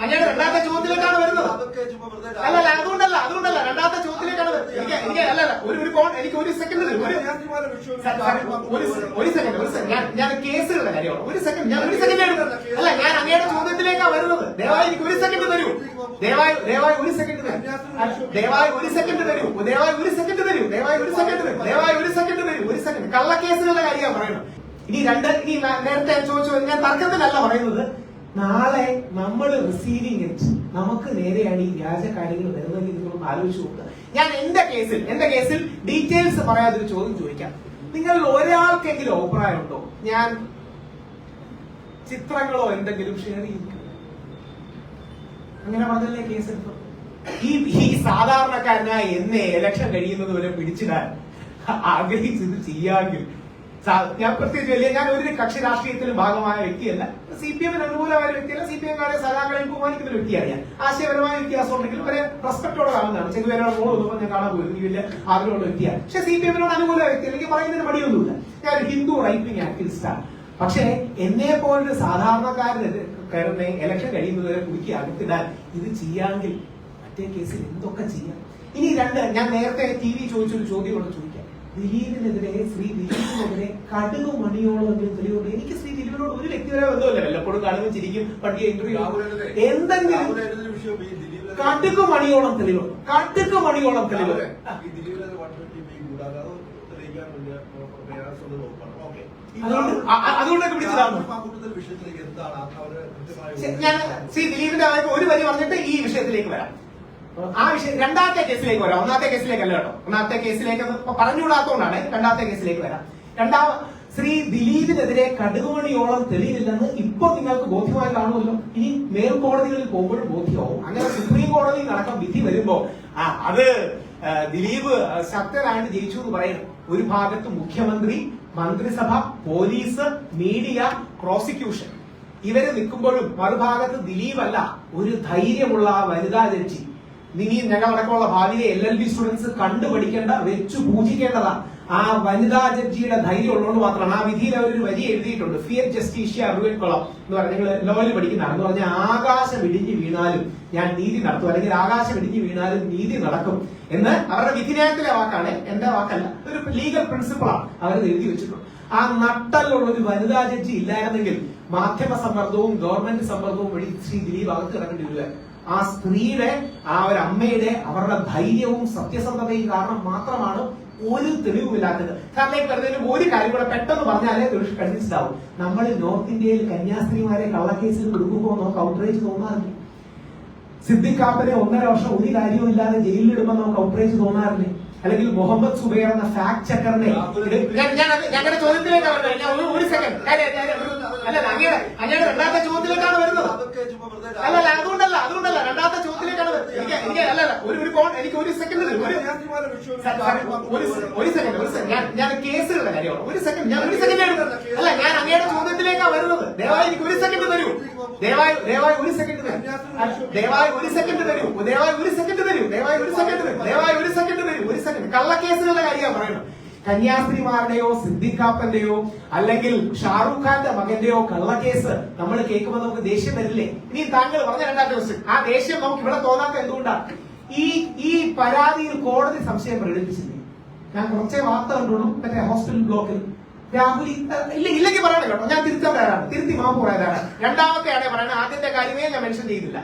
അല്ല രണ്ടാമത്തെ ചോദ്യത്തിലേക്കാണ് വരുന്നത് അല്ല അല്ല അതുകൊണ്ടല്ല അതുകൊണ്ടല്ല രണ്ടാമത്തെ ചോദ്യത്തിലേക്കാണ് വരുന്നത് എനിക്ക് എനിക്ക് ഒരു ഒരു കോൺ എനിക്ക് ഒരു സെക്കൻഡ് ഒരു സെക്കൻഡ് ഒരു സെക്കൻഡ് ഞാൻ ഞാൻ കേസുകളുടെ കാര്യമാണ് ഒരു സെക്കൻഡ് ഞാൻ ഒരു സെക്കൻഡ് അല്ല ഞാൻ അങ്ങയുടെ ചോദ്യത്തിലേക്കാണ് വരുന്നത് ദയവായി എനിക്ക് ഒരു സെക്കൻഡ് തരൂ ദയവായി ദയവായി ഒരു സെക്കൻഡ് തരൂ ദയവായി ഒരു സെക്കൻഡ് തരൂ ദയവായി ഒരു സെക്കൻഡ് തരൂ ദയവായി ഒരു സെക്കൻഡ് തരൂ ദയവായി ഒരു സെക്കൻഡ് തരൂ ഒരു സെക്കൻഡ് കള്ളക്കേസുകളുടെ കാര്യമാണ് പറയുന്നത് ഇനി രണ്ട് ഇനി നേരത്തെ ചോദിച്ചു ഞാൻ തർക്കത്തിലല്ല പറയുന്നത്. നാളെ നമ്മൾ റിസീവിങ് നമുക്ക് നേരെയാണ് ഈ വ്യാജ കാര്യങ്ങൾ വരുന്നത് നിങ്ങളൊന്ന് ആലോചിച്ച് നോക്കുക. ഞാൻ എന്റെ കേസിൽ എന്റെ കേസിൽ ഡീറ്റെയിൽസ് പറയാതൊരു ചോദ്യം ചോദിക്കാം. നിങ്ങൾ ഒരാൾക്കെങ്കിലും അഭിപ്രായമുണ്ടോ ഞാൻ ചിത്രങ്ങളോ എന്തെങ്കിലും ഷെയർ ചെയ്യും അങ്ങനെ പറഞ്ഞല്ലേ കേസ് ഈ ഈ സാധാരണക്കാരനായ എന്നെ ഇലക്ഷൻ കഴിയുന്നത് വരെ പിടിച്ചിടാൻ ആഗ്രഹിച്ചത് ചെയ്യാമെങ്കിൽ ഞാൻ പ്രത്യേകിച്ച് വലിയ ഞാൻ ഒരു കക്ഷി രാഷ്ട്രീയത്തിലും ഭാഗമായ വ്യക്തിയല്ല. സി പി എമ്മിന് അനുകൂലമായ വ്യക്തിയല്ല. സി പി എംകാരെ സഖാക്കളെ ബഹുമാനിക്കുന്ന വ്യക്തിയാണ് ഞാൻ. ആശയപരമായ വ്യത്യാസം ഉണ്ടെങ്കിലും ഒരു റെസ്പെക്ടോടെ കാണുന്നതാണ് ചെറുപേരോട് മോൾ ഒന്നും ഞാൻ കാണാൻ പോയി വലിയ ആഗ്രഹമുള്ള വ്യക്തിയാണ്. പക്ഷെ സി പി എമ്മിനോട് അനുകൂല വ്യക്തി എനിക്ക് പറയുന്നതിന് മടിയൊന്നുമില്ല. ഞാൻ ഹിന്ദു റൈറ്റിംഗ് ആക്ടിവിസ്റ്റാണ് പക്ഷേ എന്നെ പോലൊരു സാധാരണക്കാരനെ ഇലക്ഷൻ കഴിയുന്നതുവരെ കുടുക്കി അകത്തിടാൻ ഇത് ചെയ്യാമെങ്കിൽ മറ്റേ കേസിൽ എന്തൊക്കെ ചെയ്യാം? ഇനി രണ്ട് ഞാൻ നേരത്തെ ടി വി ചോദിച്ചൊരു ചോദ്യം കൊണ്ട് ചോദിക്കാം ദിലീപിനെതിരെ ശ്രീ ദിലീപിനെതിരെ കടുക മണിയോളം എങ്കിലും തെളിവുണ്ട് എനിക്ക് ശ്രീ ദിലീപിനോട് ഒരു വ്യക്തിപരമായ ബന്ധമല്ല. വല്ലപ്പോഴും കാണുമ്പോൾ ചിരിക്കും പട്ടിക ഇന്റർവ്യൂ എന്തെങ്കിലും കടുക മണിയോളം തെളിവുണ്ട് കടുക മണിയോളം തെളിവ്. ഈ ദിലീപിനെ 120 ബി കൂടാതെ അത് തെളിയിക്കാൻ വേണ്ടി പ്രയാസമുള്ള ഓക്കേ. ഈ അതുകൊണ്ട് അ- അ- അതുകൊണ്ടൊക്കെ പിടിച്ചതാണ്. ഞാൻ ശ്രീ ദിലീപിന്റെ ഒരു വരി പറഞ്ഞിട്ട് ഈ വിഷയത്തിലേക്ക് വരാം. ആ വിഷയം രണ്ടാമത്തെ കേസിലേക്ക് വരാം. ഒന്നാമത്തെ കേസിലേക്കല്ല കേട്ടോ. ഒന്നാമത്തെ കേസിലേക്ക് പറഞ്ഞുകൂടാത്തോണ്ടാണ് രണ്ടാമത്തെ കേസിലേക്ക് വരാം. രണ്ടാമ ശ്രീ ദിലീപിനെതിരെ കടുകുമണിയോളം തെളിവില്ലെന്ന് ഇപ്പൊ നിങ്ങൾക്ക് ബോധ്യമായി കാണുമല്ലോ. ഇനി മേൽക്കോടതികളിൽ പോകുമ്പോൾ ബോധ്യമാവും. അങ്ങനെ സുപ്രീം കോടതിയിൽ നടക്കം വിധി വരുമ്പോ ആ അത് ദിലീപ് ശക്തരായിട്ട് ജയിച്ചു എന്ന് പറയുന്നു ഒരു ഭാഗത്ത് മുഖ്യമന്ത്രി മന്ത്രിസഭ പോലീസ് മീഡിയ പ്രോസിക്യൂഷൻ. ഇവർ നിൽക്കുമ്പോഴും മറുഭാഗത്ത് ദിലീപ് അല്ല ഒരു ധൈര്യമുള്ള വനിതാ ജഡ്ജി. ഇനി ഞങ്ങളടക്കമുള്ള ഭാവിയിലെ എൽ എൽ ബി സ്റ്റുഡൻസ് കണ്ടുപഠിക്കേണ്ട വെച്ചു പൂജിക്കേണ്ടതാ. ആ വനിതാ ജഡ്ജിയുടെ ധൈര്യം ഉള്ളതുകൊണ്ട് മാത്രമാണ് ആ വിധിയിൽ അവർ ഒരു വരി എഴുതിയിട്ടുണ്ട്. ഫിയർ ജസ്റ്റിഷ്യ അറിവിൽ കൊളം എന്ന് പറഞ്ഞ നിങ്ങൾ ലോയിൽ പഠിക്കുന്നതാണ്. എന്ന് പറഞ്ഞാൽ ആകാശം ഇടിഞ്ഞു വീണാലും ഞാൻ നീതി നടത്തും. അല്ലെങ്കിൽ ആകാശം ഇടിഞ്ഞു വീണാലും നീതി നടക്കും. എന്ന് അവരുടെ വിധിന്യായത്തിലെ വാക്കാണ്. എന്റെ വാക്കല്ല. ലീഗൽ പ്രിൻസിപ്പിളാണ് അവർ എഴുതി വെച്ചിട്ടുണ്ട്. ആ നട്ടലുള്ള ഒരു വനിതാ ജഡ്ജി ഇല്ലായിരുന്നെങ്കിൽ മാധ്യമ സമ്മർദ്ദവും ഗവൺമെന്റ് സമ്മർദ്ദവും വഴി ശ്രീ ദിലീപ് അകത്ത് കിടക്കേണ്ടി വരിക ആ സ്ത്രീയുടെ ആ ഒരു അമ്മയുടെ അവരുടെ ധൈര്യവും സത്യസന്ധതയും കാരണം മാത്രമാണ് ഒരു തെളിവുമില്ലാത്തത്. കാരണം ഈ പറഞ്ഞതിന് ഒരു കാര്യം കൂടെ പെട്ടെന്ന് പറഞ്ഞാലേ ദുരുഷ് കൺവിൻസ്ഡ് ആവും. നമ്മൾ നോർത്ത് ഇന്ത്യയിൽ കന്യാസ്ത്രീമാരെ കള്ളക്കേസിൽ കൊടുക്കുമ്പോൾ നമുക്ക് ഔട്ട്റേജ് തോന്നാറില്ലേ. സിദ്ധിക്കാപ്പനെ ഒന്നര വർഷം ഒരു കാര്യവും ഇല്ലാതെ ജയിലിലിടുമ്പോൾ നമുക്ക് ഔട്ട്റേജ് തോന്നാറില്ലേ. അല്ലെങ്കിൽ മുഹമ്മദ് സുബൈർ എന്ന ഫാക്ട് ചെക്കറിനെ ഞങ്ങളുടെ ചോദ്യത്തിലേക്കാണ് ഒരു- സെക്കൻഡ് അല്ല അങ്ങയുടെ അങ്ങയുടെ രണ്ടാമത്തെ ചോദ്യത്തിലേക്കാണ് വരുന്നത്. അല്ലല്ല അല്ല അല്ല അതുകൊണ്ടല്ല അതുകൊണ്ടല്ല രണ്ടാമത്തെ ചോദ്യത്തിലേക്കാണ് എനിക്ക് എനിക്ക് അല്ല അല്ല ഒരു ഒരു എനിക്ക് ഒരു സെക്കൻഡ് ഒരു സെക്കൻഡ് ഒരു സെക്കൻഡ് ഞാൻ ഞാൻ കേസുകളുടെ കാര്യമാണ്. ഒരു സെക്കൻഡ് ഞാൻ ഒരു സെക്കൻഡ് എടുക്കുന്നത് അല്ല ഞാൻ അങ്ങയുടെ ചോദ്യത്തിലേക്കാണ് വരുന്നത്. ദയവായി എനിക്ക് ഒരു സെക്കൻഡ് തരൂ. ദയവായി ദയവായി ഒരു സെക്കൻഡ് തരൂ. ദയവായി ഒരു സെക്കൻഡ് തരൂ. ദയവായി ഒരു സെക്കൻഡ് തരൂ ദയവായി ഒരു സെക്കൻഡ് ദയവായി ഒരു സെക്കൻഡ് ഒരു സെക്കൻഡ് കള്ളക്കേസുകളുടെ കാര്യമാണ് പറയുന്നത്. കന്യാസ്ത്രീമാരുടെയോ സിദ്ദിഖാപ്പന്റെയോ അല്ലെങ്കിൽ ഷാറൂഖ് ഖാന്റെ മകന്റെയോ കള്ളക്കേസ് നമ്മൾ കേൾക്കുമ്പോൾ നമുക്ക് ദേഷ്യം വരില്ലേ? ഇനി താങ്കൾ പറഞ്ഞ രണ്ടാം ദിവസം. ആ ദേഷ്യം നമുക്ക് ഇവിടെ തോന്നാത്ത എന്തുകൊണ്ടാണ് ഈ ഈ പരാതിയിൽ കോടതി സംശയം പ്രകടിപ്പിച്ചില്ലേ? ഞാൻ കുറച്ചേ വാർത്ത കണ്ടുള്ളൂ. മറ്റേ ഹോസ്പിറ്റൽ ബ്ലോക്കിൽ. രാഹുൽ ഇല്ല ഇല്ലെങ്കിൽ പറയണം കേട്ടോ. ഞാൻ തിരുത്താൻ തയ്യാറാണ് തിരുത്തി മാപ്പ് പറയാനാണ്. തയ്യാറാണ് രണ്ടാമത്തെ ആണെ പറയണത്. ആദ്യത്തെ കാര്യമേ ഞാൻ മെൻഷൻ ചെയ്തില്ല.